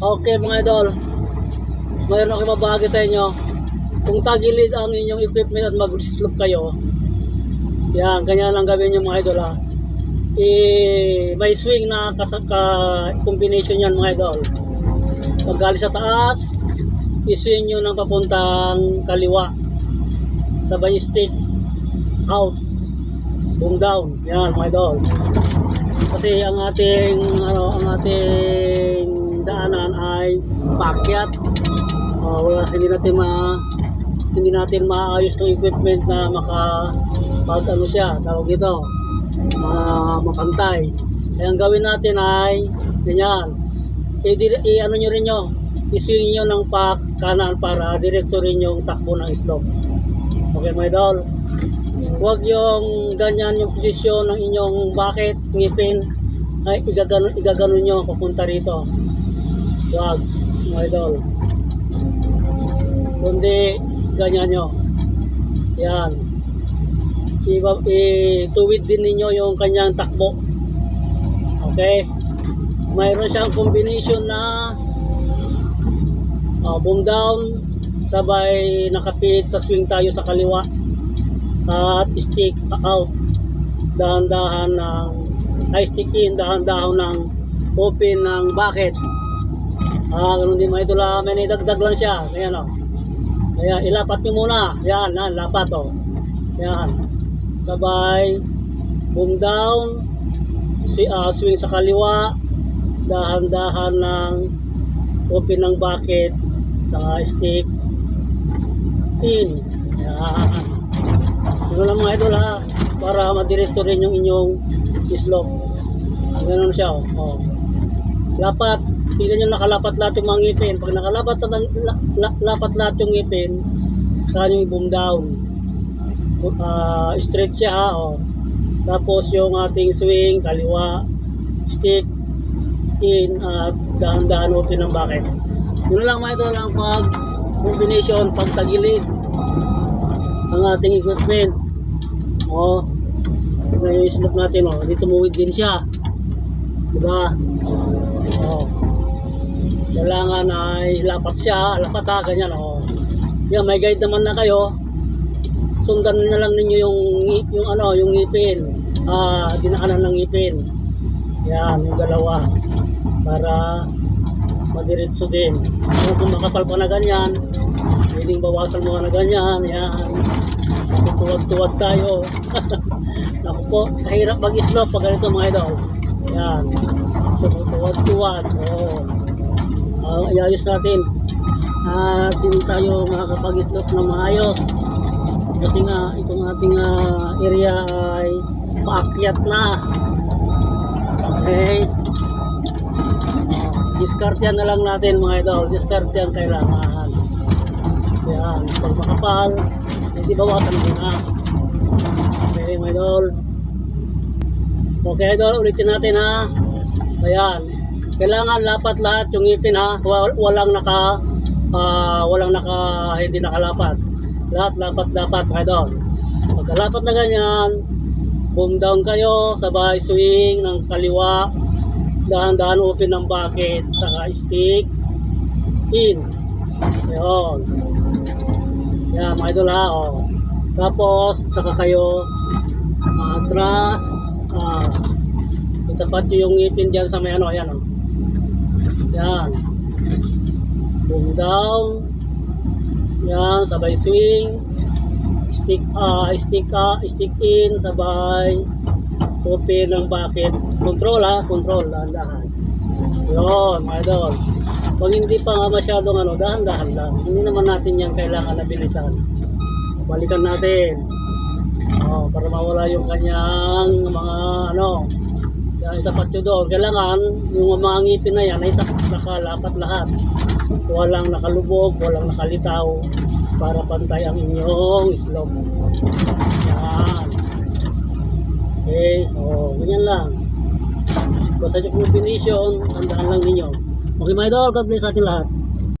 Okay mga idol. Mayroon ako mabahagi sa inyo. Kung tagilid ang inyong equipment at mag-slope kayo, yan, ganyan lang gawin yung mga idol ha. Eh, may swing na kas- ka combination yan mga idol. Pag galing sa taas, i-swing nyo ng papuntang kaliwa. Sabay stick out. Boom down. Yan mga idol. Kasi ang ating ano, ang ating daanan ay paakyat. Ah, wala hindi natin ma hindi natin maayos ng equipment na maka pag ano siya, tawag dito, ma mapantay. Kaya ang gawin natin ay ganyan. I, i ano nyo rin nyo, iswing nyo ng pak kanan para diretso rin yung takbo ng slope. Okay mga idol? Huwag yung ganyan yung posisyon ng inyong bakit, ngipin, ay igaganon, igaganon nyo papunta rito. Huwag, mga idol. Kundi, ganyan nyo. Yan. Ituwid din ninyo yung kanyang takbo. Okay? Mayroon siyang combination na uh, boom down, sabay nakapit sa swing tayo sa kaliwa at stick out dahan-dahan ng ay stick in dahan-dahan ng open ng bucket ah ganun din mga idol ah, may nidagdag lang siya. Ayan o kaya ilapat nyo muna. Yan yan lapat o yan sabay boom down. Swi- ah, swing sa kaliwa. Dahan-dahan ng open ng bucket. Saka stick. In. Yan ano lang mga idol ha, para madiretso rin yung inyong slope. Ganun siya, oh. oh. Lapat, tingnan nyo nakalapat lahat yung mga ngipin. Pag nakalapat na, la, la, lapat lahat yung ngipin, saka nyo i-boom down. Uh, straight siya ha, oh. Tapos yung ating swing, kaliwa, stick, in, at dahan-dahan open ng bucket. Yun lang mga idol ang pag combination, pag tagilid ang ating equipment. O, tignan yung slope natin, o. Dito tumuwid din siya. Diba? Kailangan ay lapat siya, lapat ha, ganyan, o. Yan, may guide naman na kayo. Sundan na lang ninyo yung, yung ano, yung ngipin. Ah, dinaanan ng ngipin. Yan, yung dalawa. Para madiretso din. Kung kung makapal pa na ganyan, pwedeng bawasan mo na ganyan. Yan. Tuwad-tuwad tayo. Naku po, kahirap mag-slope pag ganito mga idol. Yan. Tuwad-tuwad. Oo. Uh, iayos natin. At hindi tayo makakapag-slope na maayos. Kasi nga, itong ating ah, area ay paakyat na. Okay. Discard yan na lang natin mga idol. Discard yan kailangan. Yan. Pag makapal, hindi bawasan mo na. Okay mga idol. Okay idol, ulitin natin ha. Ayan. Kailangan lapat lahat yung ngipin ha. Wa- Walang naka ah, walang naka hindi nakalapat. Lahat lapat dapat mga idol. Pagkalapat na ganyan, boom down kayo, sabay swing ng kaliwa, dahan-dahan open ng bucket, saka stick, in. Ayun. Yan, mga idol ha, oh. Tapos, saka kayo, atras, ah, itapat yung ngipin dyan sa may ano, ayan, oh. Yan. Boom down. Yan, sabay swing. Stick, ah, stick, ah, stick in, sabay open ng bucket. Control ha, control, dahan-dahan. Yun, mga idol. Pag hindi pa nga masyadong ano, dahan-dahan lang. Hindi naman natin yan kailangan na bilisan. Balikan natin. Oh, para mawala yung kanyang mga ano, yan, itapat nyo doon. Kailangan yung mga ngipin na yan ay nakalapat lahat. Walang nakalubog, walang nakalitaw para pantay ang inyong slope. Yan. Okay, oh, ganyan lang. Basta yung combination, tandaan lang ninyo. Okay mga idol, God bless ating lahat.